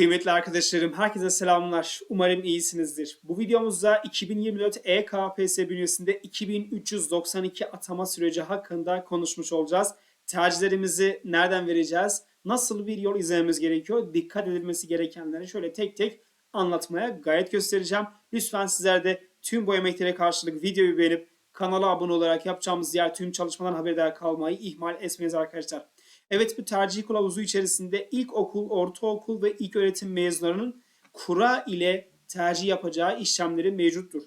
Kıymetli arkadaşlarım, herkese selamlar. Umarım iyisinizdir. Bu videomuzda 2024 EKPS bünyesinde 2392 atama süreci hakkında konuşmuş olacağız. Tercihlerimizi nereden vereceğiz? Nasıl bir yol izlememiz gerekiyor? Dikkat edilmesi gerekenleri şöyle tek tek anlatmaya gayet göstereceğim. Lütfen sizler de tüm bu emeklere karşılık videoyu beğenip kanala abone olarak yapacağımız diğer tüm çalışmadan haberdar kalmayı ihmal etmeyiniz arkadaşlar. Evet bu tercih kılavuzu içerisinde ilkokul, ortaokul ve ilk öğretim mezunlarının kura ile tercih yapacağı işlemleri mevcuttur.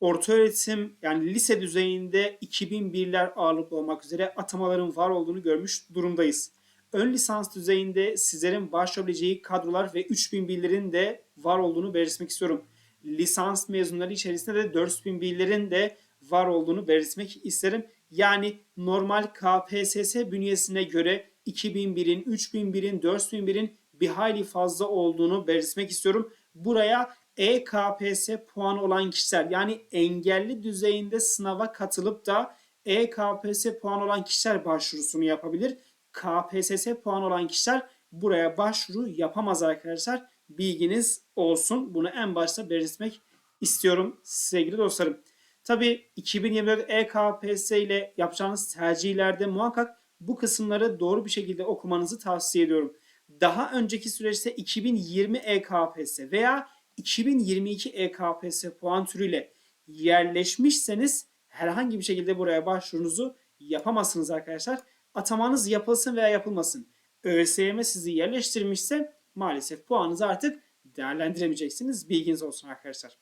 Orta öğretim yani lise düzeyinde 2001'ler ağırlıklı olmak üzere atamaların var olduğunu görmüş durumdayız. Ön lisans düzeyinde sizlerin başvurabileceği kadrolar ve 3001'lerin de var olduğunu belirtmek istiyorum. Lisans mezunları içerisinde de 4001'lerin de var olduğunu belirtmek isterim. Yani normal KPSS bünyesine göre 2001'in, 3001'in, 4001'in bir hayli fazla olduğunu belirtmek istiyorum. Buraya EKPS puanı olan kişiler yani engelli düzeyinde sınava katılıp da EKPS puanı olan kişiler başvurusunu yapabilir. KPSS puanı olan kişiler buraya başvuru yapamaz arkadaşlar. Bilginiz olsun. Bunu en başta belirtmek istiyorum sevgili dostlarım. Tabii 2024 EKPS ile yapacağınız tercihlerde muhakkak bu kısımları doğru bir şekilde okumanızı tavsiye ediyorum. Daha önceki süreçte 2020 EKPS veya 2022 EKPS puan türüyle yerleşmişseniz herhangi bir şekilde buraya başvurunuzu yapamazsınız arkadaşlar. Atamanız yapılsın veya yapılmasın. ÖSYM sizi yerleştirmişse maalesef puanınızı artık değerlendiremeyeceksiniz. Bilginiz olsun arkadaşlar.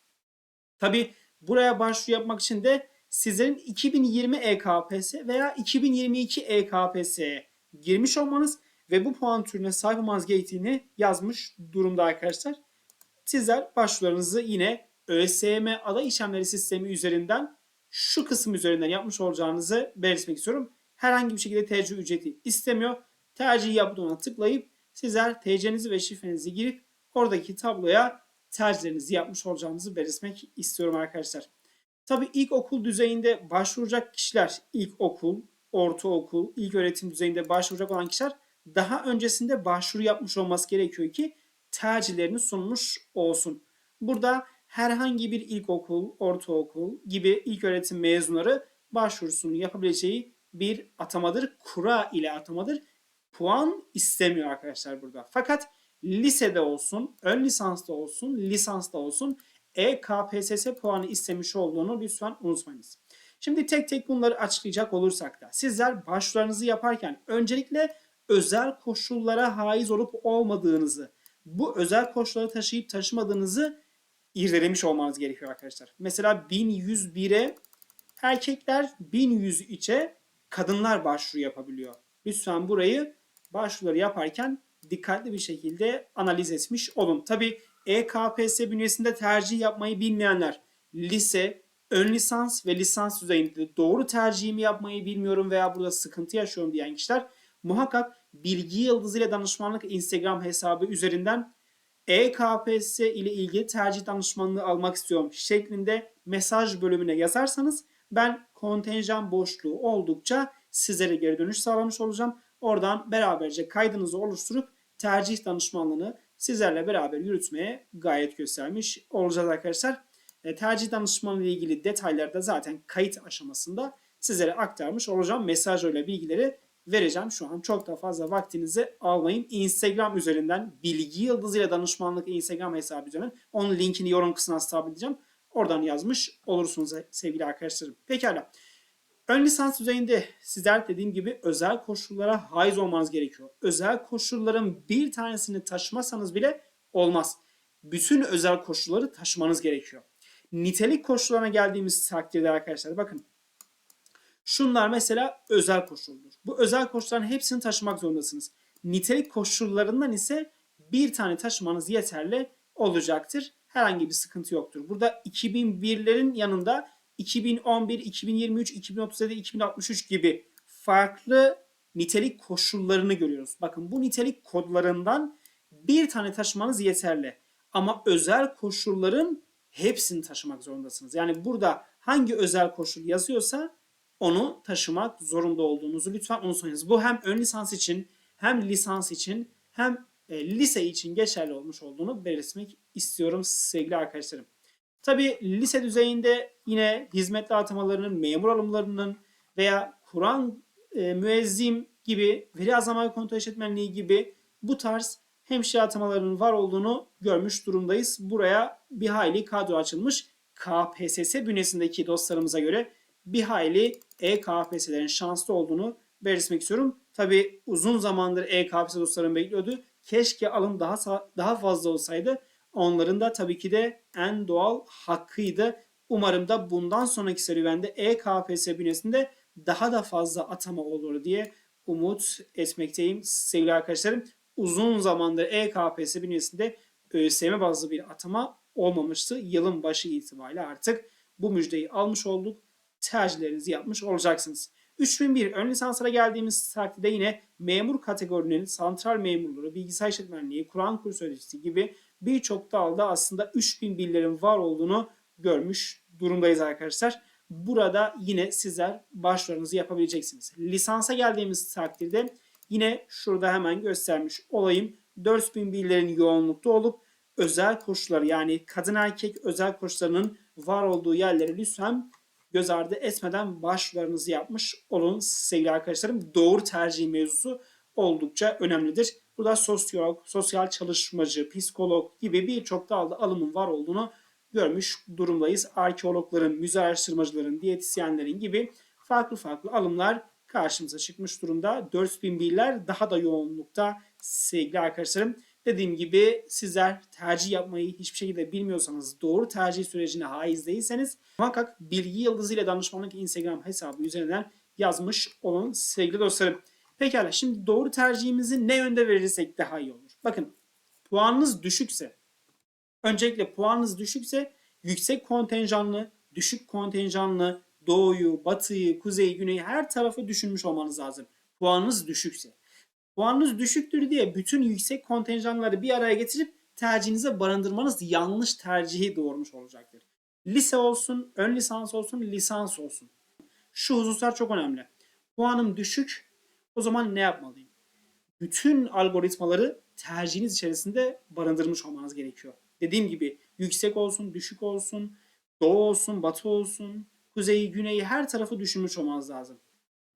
Tabi buraya başvuru yapmak için de sizlerin 2020 EKPS veya 2022 EKPS'ye girmiş olmanız ve bu puan türüne sahip olmanız gerektiğini yazmış durumda arkadaşlar. Sizler başvurularınızı yine ÖSYM aday işlemleri sistemi üzerinden şu kısım üzerinden yapmış olacağınızı belirtmek istiyorum. Herhangi bir şekilde tercih ücreti istemiyor. Tercih yap tıklayıp sizler TC'nizi ve şifrenizi girip oradaki tabloya tercihlerinizi yapmış olacağınızı belirtmek istiyorum arkadaşlar. Tabii ilkokul düzeyinde başvuracak kişiler, ilkokul, ortaokul, ilk öğretim düzeyinde başvuracak olan kişiler daha öncesinde başvuru yapmış olması gerekiyor ki tercihlerini sunmuş olsun. Burada herhangi bir ilkokul, ortaokul gibi ilk öğretim mezunları başvurusunu yapabileceği bir atamadır. Kura ile atamadır. Puan istemiyor arkadaşlar burada. Fakat lisede olsun, ön lisansta olsun, lisansta olsun EKPSS puanı istemiş olduğunu lütfen unutmayınız. Şimdi tek tek bunları açıklayacak olursak da sizler başvurularınızı yaparken öncelikle özel koşullara haiz olup olmadığınızı, bu özel koşulları taşıyıp taşımadığınızı irdelemiş olmanız gerekiyor arkadaşlar. Mesela 1101'e erkekler 1100 içe kadınlar başvuru yapabiliyor. Lütfen burayı başvuruları yaparken dikkatli bir şekilde analiz etmiş olun. Tabi EKPS bünyesinde tercih yapmayı bilmeyenler lise, ön lisans ve lisans düzeyinde doğru tercihimi yapmayı bilmiyorum veya burada sıkıntı yaşıyorum diyen kişiler muhakkak Bilgi Yıldızı ile danışmanlık Instagram hesabı üzerinden EKPS ile ilgili tercih danışmanlığı almak istiyorum şeklinde mesaj bölümüne yazarsanız ben kontenjan boşluğu oldukça sizlere geri dönüş sağlamış olacağım. Oradan beraberce kaydınızı oluşturup tercih danışmanlığını sizlerle beraber yürütmeye gayet göstermiş olacağız arkadaşlar. E, tercih danışmanlığı ile ilgili detayları da zaten kayıt aşamasında sizlere aktarmış olacağım. Mesaj öyle bilgileri vereceğim. Şu an çok da fazla vaktinizi almayın. Instagram üzerinden Bilgi Yıldızı ile danışmanlık Instagram hesabı üzerinden onun linkini yorum kısmına sabiteceğim. Oradan yazmış olursunuz sevgili arkadaşlarım. Pekala. Ön lisans düzeyinde sizler dediğim gibi özel koşullara haiz olmanız gerekiyor. Özel koşulların bir tanesini taşımasanız bile olmaz. Bütün özel koşulları taşımanız gerekiyor. Nitelik koşullarına geldiğimiz takdirde arkadaşlar bakın. Şunlar mesela özel koşuldur. Bu özel koşulların hepsini taşımak zorundasınız. Nitelik koşullarından ise bir tane taşımanız yeterli olacaktır. Herhangi bir sıkıntı yoktur. Burada 2001'lerin yanında 2011, 2023, 2037, 2063 gibi farklı nitelik koşullarını görüyoruz. Bakın bu nitelik kodlarından bir tane taşımanız yeterli. Ama özel koşulların hepsini taşımak zorundasınız. Yani burada hangi özel koşul yazıyorsa onu taşımak zorunda olduğunuzu lütfen unutmayınız. Bu hem ön lisans için hem lisans için hem e, lise için geçerli olmuş olduğunu belirtmek istiyorum sevgili arkadaşlarım. Tabi lise düzeyinde yine hizmetli atamalarının, memur alımlarının veya Kur'an e, müezzim gibi, veri azama ve kontrol işletmenliği gibi bu tarz hemşire atamalarının var olduğunu görmüş durumdayız. Buraya bir hayli kadro açılmış. KPSS bünyesindeki dostlarımıza göre bir hayli E-KPSS'lerin şanslı olduğunu belirtmek istiyorum. Tabi uzun zamandır E-KPSS dostlarım bekliyordu. Keşke alım daha daha fazla olsaydı. Onların da tabii ki de en doğal hakkıydı. Umarım da bundan sonraki serüvende E-KPSS bünyesinde daha da fazla atama olur diye umut etmekteyim sevgili arkadaşlarım. Uzun zamandır E-KPSS bünyesinde ÖSYM bazlı bir atama olmamıştı. Yılın başı itibariyle artık bu müjdeyi almış olduk. Tercihlerinizi yapmış olacaksınız. 3001 ön lisanslara geldiğimiz takdirde yine memur kategorinin santral memurları, bilgisayar işletmenliği, Kur'an kursu öğreticisi gibi birçok dalda aslında 3000 billerin var olduğunu görmüş durumdayız arkadaşlar. Burada yine sizler başvurularınızı yapabileceksiniz. Lisansa geldiğimiz takdirde yine şurada hemen göstermiş olayım. 4000 billerin yoğunlukta olup özel koşullar yani kadın erkek özel koşullarının var olduğu yerlere lütfen göz ardı etmeden başvurularınızı yapmış olun sevgili arkadaşlarım. Doğru tercih mevzusu oldukça önemlidir. Burada sosyolog, sosyal çalışmacı, psikolog gibi birçok dalda alımın var olduğunu görmüş durumdayız. Arkeologların, müze araştırmacıların, diyetisyenlerin gibi farklı farklı alımlar karşımıza çıkmış durumda. 4000 biller daha da yoğunlukta sevgili arkadaşlarım. Dediğim gibi sizler tercih yapmayı hiçbir şekilde bilmiyorsanız, doğru tercih sürecine haiz değilseniz muhakkak Bilgi Yıldızı ile danışmanlık Instagram hesabı üzerinden yazmış olun sevgili dostlarım. Pekala şimdi doğru tercihimizi ne yönde verirsek daha iyi olur. Bakın puanınız düşükse, öncelikle puanınız düşükse yüksek kontenjanlı, düşük kontenjanlı, doğuyu, batıyı, kuzeyi, güneyi her tarafı düşünmüş olmanız lazım. Puanınız düşükse. Puanınız düşüktür diye bütün yüksek kontenjanları bir araya getirip tercihinize barındırmanız yanlış tercihi doğurmuş olacaktır. Lise olsun, ön lisans olsun, lisans olsun. Şu hususlar çok önemli. Puanım düşük, o zaman ne yapmalıyım? Bütün algoritmaları tercihiniz içerisinde barındırmış olmanız gerekiyor. Dediğim gibi yüksek olsun, düşük olsun, doğu olsun, batı olsun, kuzeyi, güneyi her tarafı düşünmüş olmanız lazım.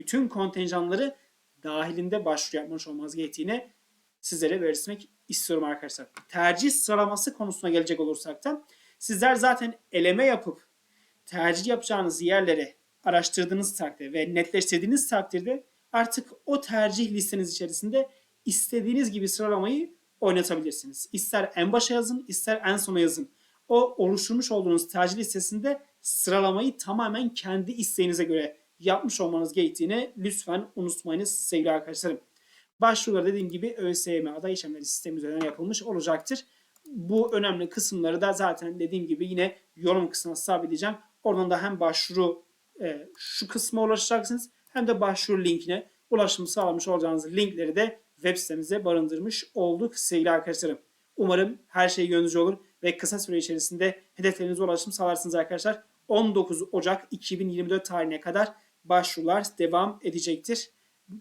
Bütün kontenjanları dahilinde başvuru yapmış olmanız gerektiğini sizlere belirtmek istiyorum arkadaşlar. Tercih sıralaması konusuna gelecek olursak da sizler zaten eleme yapıp tercih yapacağınız yerleri araştırdığınız takdirde ve netleştirdiğiniz takdirde artık o tercih listeniz içerisinde istediğiniz gibi sıralamayı oynatabilirsiniz. İster en başa yazın, ister en sona yazın. O oluşturmuş olduğunuz tercih listesinde sıralamayı tamamen kendi isteğinize göre yapmış olmanız gerektiğini lütfen unutmayınız sevgili arkadaşlarım. Başvurular dediğim gibi ÖSYM aday işlemleri sistemi üzerinden yapılmış olacaktır. Bu önemli kısımları da zaten dediğim gibi yine yorum kısmına sabitleyeceğim. Oradan da hem başvuru e, şu kısma ulaşacaksınız hem de başvuru linkine ulaşım sağlamış olacağınız linkleri de web sitemize barındırmış olduk sevgili arkadaşlarım. Umarım her şey gönlünüzce olur ve kısa süre içerisinde hedeflerinize ulaşım sağlarsınız arkadaşlar. 19 Ocak 2024 tarihine kadar başvurular devam edecektir.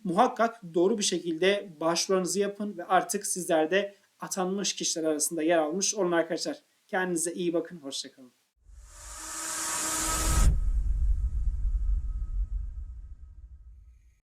Muhakkak doğru bir şekilde başvurularınızı yapın ve artık sizler de atanmış kişiler arasında yer almış olun arkadaşlar. Kendinize iyi bakın. Hoşçakalın.